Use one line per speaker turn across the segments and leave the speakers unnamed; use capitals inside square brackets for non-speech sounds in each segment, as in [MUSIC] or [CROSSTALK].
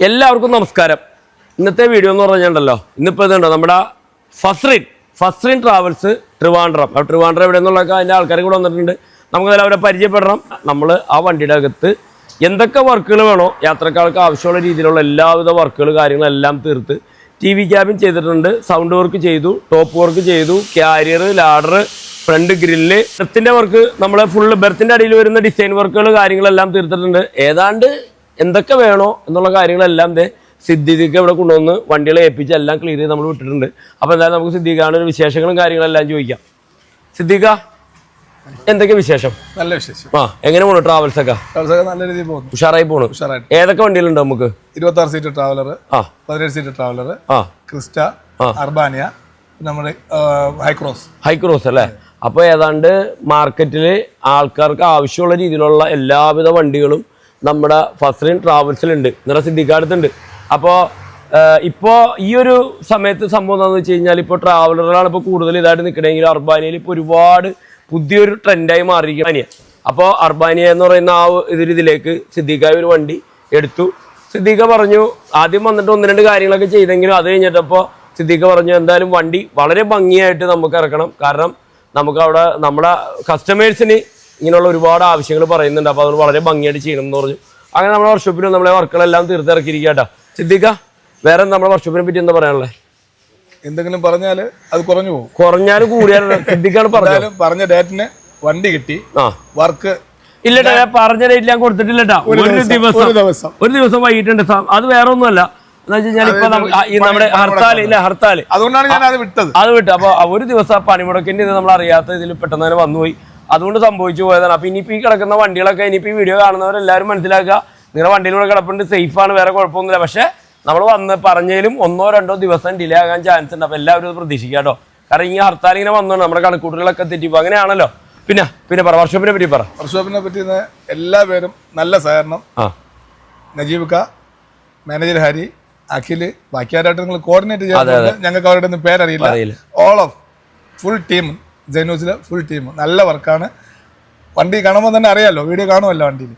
എല്ലാവർക്കും നമസ്കാരം. ഇന്നത്തെ വീഡിയോ എന്ന് പറഞ്ഞിട്ടുണ്ടല്ലോ. ഇന്നിപ്പോൾ ഇതുണ്ടോ? നമ്മുടെ ഫസ്റിൻ ഫസ്റിൻ ട്രാവൽസ് ട്രിവാൻഡ്രം. അപ്പോൾ ട്രിവാൻഡ്രം എവിടെ നിന്നുള്ളതൊക്കെ അതിന്റെ ആൾക്കാർ കൂടെ വന്നിട്ടുണ്ട്. നമുക്ക് അതിൽ അവരെ പരിചയപ്പെടണം. നമ്മൾ ആ വണ്ടിയുടെ അകത്ത് എന്തൊക്കെ വർക്കുകൾ വേണോ യാത്രക്കാർക്ക് ആവശ്യമുള്ള രീതിയിലുള്ള എല്ലാവിധ വർക്കുകൾ കാര്യങ്ങളെല്ലാം തീർത്ത് ടി വി ക്യാബിൻ ചെയ്തിട്ടുണ്ട്. സൗണ്ട് വർക്ക് ചെയ്തു ടോപ്പ് വർക്ക് ചെയ്തു ക്യാരിയർ ലാഡർ ഫ്രണ്ട് ഗ്രില്ല് ബെർത്തിന്റെ വർക്ക് നമ്മൾ ഫുള്ള് ബെർത്തിന്റെ അടിയിൽ വരുന്ന ഡിസൈൻ വർക്കുകൾ കാര്യങ്ങളെല്ലാം തീർത്തിട്ടുണ്ട്. ഏതാണ്ട് എന്തൊക്കെ വേണോ എന്നുള്ള കാര്യങ്ങളെല്ലാം ദേ സിദ്ധിക്ക് ഇവിടെ കൊണ്ടുവന്ന് വണ്ടികളെ ഏൽപ്പിച്ച് എല്ലാം ക്ലിയർ ചെയ്ത് നമ്മൾ വിട്ടിട്ടുണ്ട്. അപ്പോൾ എന്തായാലും നമുക്ക് സിദ്ധിക്കാണ് ഒരു വിശേഷങ്ങളും കാര്യങ്ങളെല്ലാം ചോദിക്കാം. സിദ്ധിക്ക എന്തൊക്കെ വിശേഷം?
നല്ല വിശേഷം.
ആ എങ്ങനെ പോണു ട്രാവൽസ് ഒക്കെ?
ട്രാവൽസൊക്കെ നല്ല രീതിയിൽ പോകുന്നു.
ഉഷാറായി പോണു.
ഉഷാറായിട്ട്.
ഏതൊക്കെ വണ്ടികളുണ്ട് നമുക്ക്?
ഇരുപത്തി ആറ് സീറ്റ് ട്രാവലർ
ആ.
പതിനേഴ് സീറ്റ് ട്രാവലർ
ആ.
ക്രിസ്റ്റ അർബാനിയ നമ്മുടെ ഹൈക്രോസ്
ഹൈക്രോസ് അല്ലേ? അപ്പോൾ ഏതാണ്ട് മാർക്കറ്റിൽ ആൾക്കാർക്ക് ആവശ്യമുള്ള രീതിയിലുള്ള എല്ലാവിധ വണ്ടികളും നമ്മുടെ ഫസ്ലിൻ ട്രാവൽസിലുണ്ട്. നിറ സിദ്ധിക്കാടത്തുണ്ട്. അപ്പോൾ ഇപ്പോൾ ഈ ഒരു സമയത്ത് സംഭവം എന്താണെന്ന് വെച്ച് കഴിഞ്ഞാൽ ഇപ്പോൾ ട്രാവലറുകളാണ് ഇപ്പോൾ കൂടുതൽ ഇതായിട്ട് നിൽക്കണമെങ്കിൽ അർബാനിയയിൽ ഇപ്പോൾ ഒരുപാട് പുതിയൊരു ട്രെൻഡായി മാറിയിരിക്കും അപ്പോൾ അർബാനിയ എന്ന് പറയുന്ന ആ ഇതിലേക്ക് സിദ്ദിഖായ ഒരു വണ്ടി എടുത്തു. സിദ്ദീഖ പറഞ്ഞു ആദ്യം വന്നിട്ട് ഒന്ന് രണ്ട് കാര്യങ്ങളൊക്കെ ചെയ്തെങ്കിലും അത് കഴിഞ്ഞിട്ടപ്പോൾ സിദ്ദീഖ പറഞ്ഞു എന്തായാലും വണ്ടി വളരെ ഭംഗിയായിട്ട് നമുക്ക് ഇറക്കണം. കാരണം നമുക്ക് അവിടെ നമ്മുടെ കസ്റ്റമേഴ്സിന് ഇങ്ങനെയുള്ള ഒരുപാട് ആവശ്യങ്ങൾ പറയുന്നുണ്ട്. അപ്പോൾ അതുകൊണ്ട് വളരെ ഭംഗിയായിട്ട് ചെയ്യണം എന്ന് പറഞ്ഞു. അങ്ങനെ നമ്മുടെ വർക്ക്ഷോപ്പിൽ നമ്മളെ വർക്കുകളെല്ലാം തീർത്തിറക്കിയിരിക്കട്ടോ സിദ്ധിക്ക വേറെ നമ്മുടെ വർക്ക്ഷോപ്പിനെ പറ്റി എന്താ പറയാനുള്ളത്
എന്തെങ്കിലും പറഞ്ഞാൽ അത് കുറഞ്ഞു പോകും.
കുറഞ്ഞാലും കൂടിയാലും [LAUGHS] സിദ്ധിക്കാണ്
പറഞ്ഞാലും പറഞ്ഞ ഡേറ്റിന് വണ്ടി കിട്ടി
ആ.
വർക്ക്
ഇല്ലട്ടാ ഞാൻ പറഞ്ഞ ഡേറ്റ് ഞാൻ കൊടുത്തിട്ടില്ലട്ടാ ഒരു ദിവസം
ഒരു ദിവസം.
ഒരു ദിവസം വൈകിട്ടുണ്ട്. സാർ അത് വേറെ ഒന്നുമല്ല. നമ്മുടെ ഹർത്താൽ ഇല്ല ഹർത്താൽ
അതുകൊണ്ടാണ് ഞാൻ അത് വിട്ടത്.
അത് വിട്ടു അപ്പൊ ഒരു ദിവസം പണിമുടക്കിന്റെ ഇത് നമ്മൾ അറിയാത്ത ഇതിൽ പെട്ടെന്ന് തന്നെ വന്നുപോയി. അതുകൊണ്ട് സംഭവിച്ചു പോയതാണ്. അപ്പൊ ഇനിയിപ്പോൾ ഈ കിടക്കുന്ന വണ്ടികളൊക്കെ ഇനിയിപ്പോൾ ഈ വീഡിയോ കാണുന്നവരെല്ലാവരും മനസ്സിലാക്കുക. നിങ്ങളുടെ വണ്ടിയിലൂടെ കിടപ്പുണ്ട് സേഫ് ആണ് വേറെ കുഴപ്പമൊന്നുമില്ല. പക്ഷേ നമ്മൾ വന്ന് പറഞ്ഞാലും ഒന്നോ രണ്ടോ ദിവസം ഡിലേ ആകാൻ ചാൻസ് ഉണ്ട്. അപ്പോൾ എല്ലാവരും അത് പ്രതീക്ഷിക്കുക കേട്ടോ. കാരണം ഈ ഹർത്താൽ ഇങ്ങനെ വന്നതാണ് നമ്മുടെ കണക്കൂട്ടുകളൊക്കെ തെറ്റിപ്പോൾ അങ്ങനെയാണല്ലോ. പിന്നെ പിന്നെ പറ വർഷോപ്പിനെ പറ്റി പറ.
വർക്ക്ഷോപ്പിനെ പറ്റി എല്ലാവരും എല്ലാ പേരും നല്ല സഹകരണം.
ആ.
നജീബ് ക മാനേജർ ഹരി അഖിൽ ബാക്കിയാരായിട്ട് നിങ്ങൾ കോർഡിനേറ്റ് ചെയ്യാൻ ഞങ്ങൾക്ക് അവരുടെ പേരറിയില്ല. ഓൾ ഓഫ് ഫുൾ ടീം ജൈനൂസിലെ ഫുൾ ടീം നല്ല വർക്കാണ്. വണ്ടി കാണുമ്പോൾ തന്നെ അറിയാമല്ലോ വീഡിയോ കാണുമല്ലോ വണ്ടിയിൽ.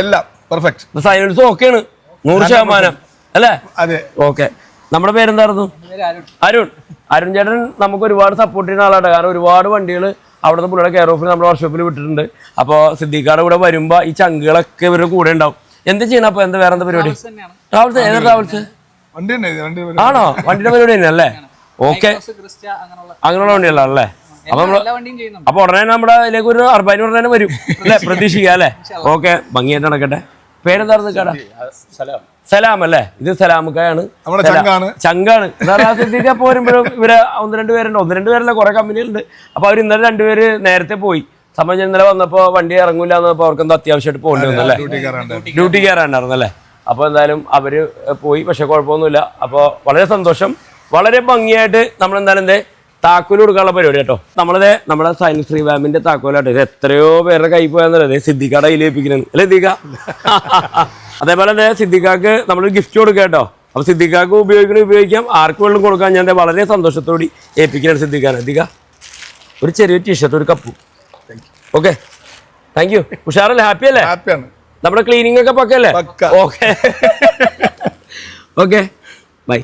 എല്ലാം പെർഫെക്റ്റ്
സൈലൻസ് ഓക്കെയാണ് നൂറ് ശതമാനം. അല്ലേ?
അതെ.
ഓക്കെ നമ്മുടെ പേരെന്തായിരുന്നു? അരുൺ. അരുൺ. ചേട്ടൻ നമുക്ക് ഒരുപാട് സപ്പോർട്ട് ചെയ്യുന്ന ആളാണ് കാരണം ഒരുപാട് വണ്ടികൾ അവിടുന്ന് പുള്ളിയുടെ കെയർ ഓഫിൽ നമ്മുടെ വർക്ക്ഷോപ്പിൽ വിട്ടിട്ടുണ്ട്. അപ്പോൾ സിദ്ദീഖാടെ കൂടെ വരുമ്പോൾ ഈ ചങ്കുകളൊക്കെ ഇവരുടെ കൂടെ ഉണ്ടാവും. എന്ത് ചെയ്യണം അപ്പോൾ എന്താ വേറെ എന്താ പരിപാടി? ട്രാവൽസ് ഏതാ ട്രാവൽസ് ആണോ? വണ്ടിയുടെ പരിപാടി തന്നെ അല്ലേ? ഓക്കെ.
അങ്ങനെയുള്ള
വണ്ടികളാണല്ലേ അപ്പൊ നമ്മൾ
എല്ലാ വണ്ടിയും ചെയ്യുന്നുണ്ട്.
അപ്പൊ ഉടനെ നമ്മുടെ ഇതിലേക്ക് ഒരു അർബാനി ഉടനെ തന്നെ വരും. [LAUGHS] അല്ലെ? പ്രതീക്ഷിക്കാം അല്ലെ? ഓക്കെ ഭംഗിയായിട്ട് നടക്കട്ടെ. പേരെന്തായിരുന്നു കട സലാം. അല്ലേ? ഇത് സലാമുക്കായാണ്.
നമ്മുടെ ചങ്കാണ്.
ചങ്കാണ്. സിദ്ദീഖ് പോരുമ്പോഴും ഇവർ ഒന്ന് രണ്ട് പേരുണ്ട്. ഒന്ന് രണ്ട് പേരല്ല കുറെ കമ്പനികളുണ്ട്. അപ്പൊ അവർ ഇന്നലെ രണ്ടുപേര് നേരത്തെ പോയി. സംബന്ധിച്ച് ഇന്നലെ വന്നപ്പോ വണ്ടി ഇറങ്ങൂല എന്നപ്പോ അവർക്ക് എന്തോ അത്യാവശ്യമായിട്ട് പോകേണ്ടി വന്നല്ലേ?
ഡ്യൂട്ടി കയറാണ്ടായിരുന്നല്ലേ
ഡ്യൂട്ടി കയറാണ്ടായിരുന്നു അല്ലേ അപ്പോൾ എന്തായാലും അവർ പോയി പക്ഷെ കുഴപ്പമൊന്നുമില്ല. അപ്പോൾ വളരെ സന്തോഷം. വളരെ ഭംഗിയായിട്ട് നമ്മൾ എന്തായാലും എന്തേ താക്കോൽ കൊടുക്കാനുള്ള പരിപാടി കേട്ടോ. നമ്മളത് നമ്മുടെ സൈനിക് ശ്രീവാമിന്റെ താക്കോലാട്ടോ. ഇത് എത്രയോ പേരുടെ കൈ പോയെന്നല്ലേ സിദ്ധിക്കാടെ കയ്യിൽ ഏൽപ്പിക്കുന്നത് അല്ലേ സിദ്ധിക്ക [LAUGHS] അതേപോലെ തന്നെ സിദ്ധിക്കാക്ക് നമ്മൾ ഗിഫ്റ്റ് കൊടുക്കുക കേട്ടോ. അപ്പൊ സിദ്ധിക്കാക്ക് ഉപയോഗിക്കണം ഉപയോഗിക്കാം. ആർക്ക് വേണമെങ്കിലും കൊടുക്കാൻ ഞാൻ വളരെ സന്തോഷത്തോടി ഏൽപ്പിക്കുകയാണ് സിദ്ധിക്കാൻ സിദ്ധിക ഒരു ചെറിയ ടീഷർട്ട് ഒരു കപ്പ് ഓക്കെ താങ്ക് യു ഉഷാറല്ലേ? ഹാപ്പി അല്ലേ?
ഹാപ്പിയാണ്
നമ്മുടെ ക്ലീനിങ് ഒക്കെ പക്കല്ലേ
പക്ക.
Okay okay bye